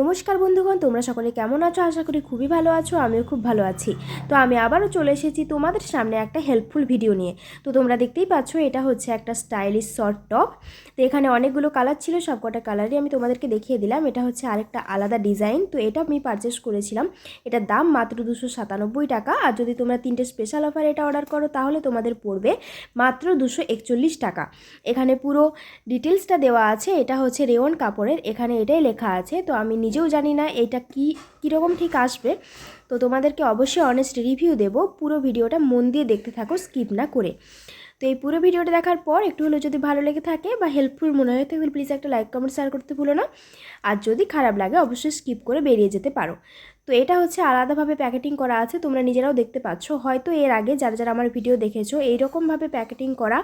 নমস্কার বন্ধুগণ, তোমরা সকলে কেমন আছো? আশা করি খুবই ভালো আছো, আমিও খুব ভালো আছি। তো আমি আবারও চলে এসেছি তোমাদের সামনে একটা হেল্পফুল ভিডিও নিয়ে। তো তোমরা দেখতেই পাচ্ছ, এটা হচ্ছে একটা স্টাইলিশ শর্ট টপ তো এখানে অনেকগুলো কালার ছিল, সবকটা কালারই আমি তোমাদেরকে দেখিয়ে দিলাম। এটা হচ্ছে আরেকটা আলাদা ডিজাইন তো এটা আমি পারচেস করেছিলাম। এটার দাম মাত্র দুশো সাতানব্বই টাকা। আর যদি তোমরা তিনটে স্পেশাল অফার এটা অর্ডার করো, তাহলে তোমাদের পড়বে মাত্র দুশো একচল্লিশ টাকা। এখানে পুরো ডিটেলসটা দেওয়া আছে। এটা হচ্ছে রেওন কাপড়ের এখানে এটাই লেখা আছে। তো আমি নিজেও জানি না এটা কী, কীরকম ঠিক আসবে। তো তোমাদেরকে অবশ্যই অনেস্ট রিভিউ দেব। পুরো ভিডিওটা মন দিয়ে দেখতে থাকো স্কিপ না করে। তো এই পুরো ভিডিওটা দেখার পর একটু হলেও যদি ভালো লেগে থাকে বা হেল্পফুল মনে হয় তাহলে প্লিজ একটা লাইক কমেন্ট শেয়ার করতে ভুলো না। আর যদি খারাপ লাগে অবশ্যই স্কিপ করে বেরিয়ে যেতে পারো। তো এটা হচ্ছে আলাদাভাবে প্যাকেটিং করা আছে, তোমরা নিজেরাও দেখতে পাচ্ছ। হয়তো এর আগে যারা যারা আমার ভিডিও দেখেছ, এইরকমভাবে প্যাকেটিং করা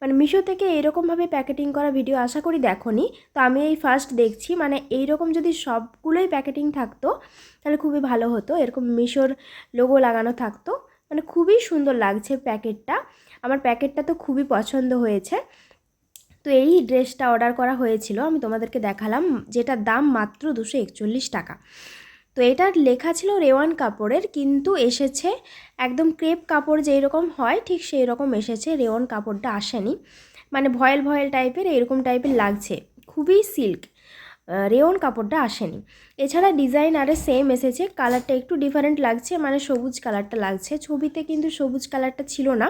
মানে মিশো থেকে এইরকমভাবে প্যাকেটিং করা ভিডিও আশা করি দেখোনি। তো আমি এই ফার্স্ট দেখছি মানে এইরকম যদি সবগুলোই প্যাকেটিং থাকতো, তাহলে খুবই ভালো হতো। এরকম মিশোর লোগো লাগানো থাকতো। মানে খুবই সুন্দর লাগছে প্যাকেটটা। আমার প্যাকেটটা তো খুবই পছন্দ হয়েছে। তো এই ড্রেসটা অর্ডার করা হয়েছিল, আমি তোমাদেরকে দেখালাম, যেটার দাম মাত্র দুশো একচল্লিশ টাকা। তো এটার লেখা ছিল রেওয়ান কাপড়ের কিন্তু এসেছে একদম ক্রেপ কাপড় যেই রকম হয়, ঠিক সেই রকম এসেছে, রেওয়ান কাপড়টা আসেনি। মানে ভয়েল ভয়েল টাইপের, এরকম টাইপের লাগছে। খুবই সিল্ক রেওন কাপড়টা আসেনি। এছাড়া ডিজাইন আরে সেম এসেছে, কালারটা একটু ডিফারেন্ট লাগছে মানে সবুজ কালারটা লাগছে। ছবিতে কিন্তু সবুজ কালারটা ছিল না।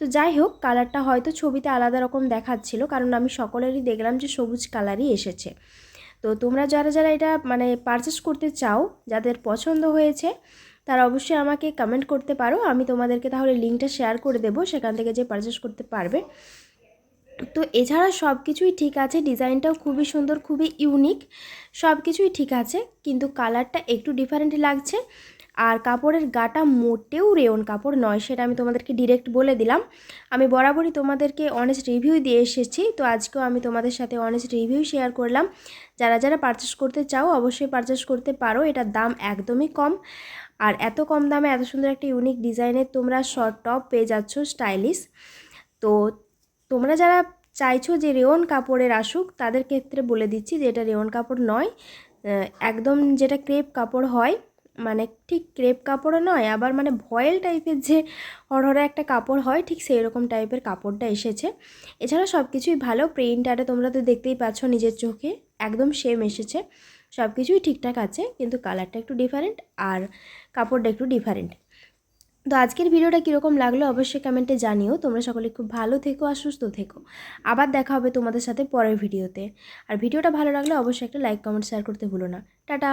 তো যাই হোক কালারটা হয়তো ছবিতে আলাদা রকম দেখাচ্ছিল, কারণ আমি সকলেরই দেখলাম যে সবুজ কালারই এসেছে। তো তোমরা যারা যারা এটা মানে পারচেস করতে চাও, যাদের পছন্দ হয়েছে, তারা অবশ্যই আমাকে কমেন্ট করতে পারো, আমি তোমাদেরকে তাহলে লিঙ্কটা শেয়ার করে দেবো, সেখান থেকে যে পারচেস করতে পারবে। তো এছাড়া সব কিছুই ঠিক আছে, ডিজাইনটাও খুবই সুন্দর, খুবই ইউনিক সব কিছুই ঠিক আছে, কিন্তু কালারটা একটু ডিফারেন্ট লাগছে। আর কাপড়ের গাটা মোটেও রেওন কাপড় নয়, সেটা আমি তোমাদেরকে ডিরেক্ট বলে দিলাম। আমি বরাবরই তোমাদেরকে অনেস্ট রিভিউ দিয়ে এসেছি, তো আজকেও আমি তোমাদের সাথে অনেস্ট রিভিউ শেয়ার করলাম। যারা যারা পারচেস করতে চাও, অবশ্যই পারচেস করতে পারো, এটার দাম একদমই কম। আর এত কম দামে এত সুন্দর একটা ইউনিক ডিজাইনের তোমরা শর্ট টপ পেয়ে যাচ্ছ স্টাইলিশ তো তোমরা যারা চাইছো যে রেওন কাপড়ের আসুক, তাদের ক্ষেত্রে বলে দিচ্ছি যে এটা রেওন কাপড় নয় একদম যেটা ক্রেপ কাপড় হয় মানে ঠিক ক্রেপ কাপড়ও নয়, আবার মানে ভয়েল টাইপের যে হরহরে একটা কাপড় হয়, ঠিক সেই রকম টাইপের কাপড়টা এসেছে। এছাড়া সব কিছুই ভালো প্রিন্ট আরে তোমরা তো দেখতেই পাচ্ছ নিজের চোখে, একদম সেম এসেছে। সব কিছুই ঠিকঠাক আছে, কিন্তু কালারটা একটু ডিফারেন্ট আর কাপড়টা একটু ডিফারেন্ট তো আজকের ভিডিওটা কীরকম লাগল অবশ্যই কমেন্টে জানিও। তোমরা সকলে খুব ভালো থেকো আর সুস্থ থেকো। আবার দেখা হবে তোমাদের সাথে পরের ভিডিওতে। আর ভিডিওটা ভালো লাগলে অবশ্যই একটা লাইক কমেন্ট শেয়ার করতে ভুলো না। টাটা!